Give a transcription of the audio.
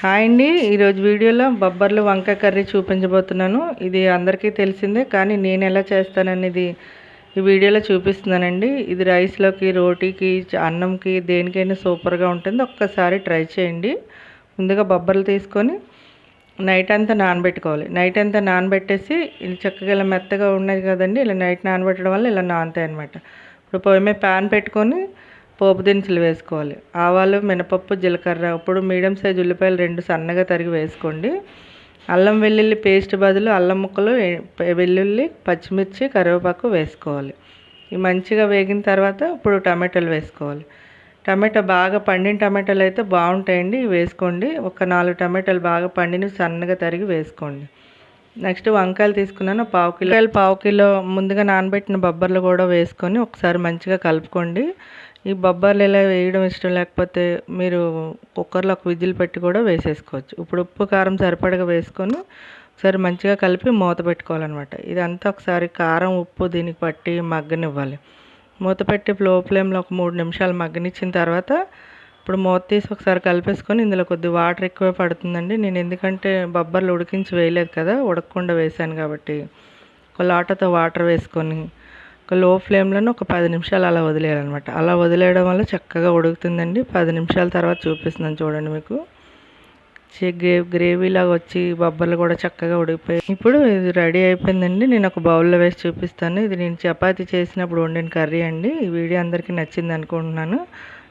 Hi అండి. ఈరోజు వీడియోలో బొబ్బర్లు వంకాయ కర్రీ చూపించబోతున్నాను. ఇది అందరికీ తెలిసిందే కానీ నేను ఎలా చేస్తాననేది ఈ వీడియోలో చూపిస్తున్నానండి. ఇది రైస్లోకి రోటీకి అన్నంకి దేనికైనా సూపర్గా ఉంటుంది. ఒక్కసారి ట్రై చేయండి. ముందుగా బొబ్బర్లు తీసుకొని నైట్ అంతా నానబెట్టుకోవాలి. నైట్ అంతా నానబెట్టేసి ఇది చక్కగా ఇలా మెత్తగా ఉన్నాయి కదండి ఇలా నైట్ నానబెట్టడం వల్ల ఇలా నానుతాయి అనమాట ఇప్పుడు పొయ్యి మీద ప్యాన్ పెట్టుకొని పోపు దినుసులు వేసుకోవాలి. ఆవాలు మినపప్పు జీలకర్ర. ఇప్పుడు మీడియం సైజ్ ఉల్లిపాయలు రెండు సన్నగా తరిగి వేసుకోండి. అల్లం వెల్లుల్లి పేస్ట్ బదులు అల్లం ముక్కలు వెల్లుల్లి పచ్చిమిర్చి కరివేపాకు వేసుకోవాలి. ఇవి మంచిగా వేగిన తర్వాత ఇప్పుడు టమాటాలు వేసుకోవాలి. టమాటా బాగా పండిన టమాటాలు అయితే బాగుంటాయండి. వేసుకోండి. ఒక నాలుగు టమాటాలు బాగా పండిన సన్నగా తరిగి వేసుకోండి. నెక్స్ట్ వంకాయలు తీసుకున్నాను. పావు కిలో వంకాయలు పావు కిలో ముందుగా నానబెట్టిన బొబ్బర్లు కూడా వేసుకొని ఒకసారి మంచిగా కలుపుకోండి. ఈ బొబ్బర్లు ఇలా వేయడం ఇష్టం లేకపోతే మీరు కుక్కర్లో ఒక విజిల్ పెట్టి కూడా వేసేసుకోవచ్చు. ఇప్పుడు ఉప్పు కారం సరిపడగా వేసుకొని ఒకసారి మంచిగా కలిపి మూత పెట్టుకోవాలన్నమాట. ఇదంతా ఒకసారి కారం ఉప్పు దీనికి పట్టి మగ్గనివ్వాలి. మూత పెట్టి ఫ్లో ఫ్లేమ్లో ఒక మూడు నిమిషాలు మగ్గనిచ్చిన తర్వాత ఇప్పుడు మూత తీసి ఒకసారి కలిపేసుకొని ఇందులో కొద్ది వాటర్ ఎక్కువే పడుతుందండి. నేను ఎందుకంటే బొబ్బర్లు ఉడికించి వేయలేదు కదా ఉడకకుండా వేసాను కాబట్టి. ఒక లోటతో వాటర్ వేసుకొని ఒక లో ఫ్లేమ్లోనే ఒక పది నిమిషాలు అలా వదిలేయాలన్నమాట. అలా వదిలేయడం వల్ల చక్కగా ఉడుకుతుందండి. పది నిమిషాల తర్వాత చూపిస్తున్నాను చూడండి మీకు. గ్రే గ్రేవీలాగా వచ్చి బొబ్బర్లు కూడా చక్కగా ఉడికిపోయి. ఇప్పుడు ఇది రెడీ అయిపోయిందండి. నేను ఒక బౌల్లో వేసి చూపిస్తాను. ఇది నేను చపాతి చేసినప్పుడు వండిన కర్రీ అండి. ఈ వీడియో అందరికీ నచ్చింది అనుకుంటున్నాను.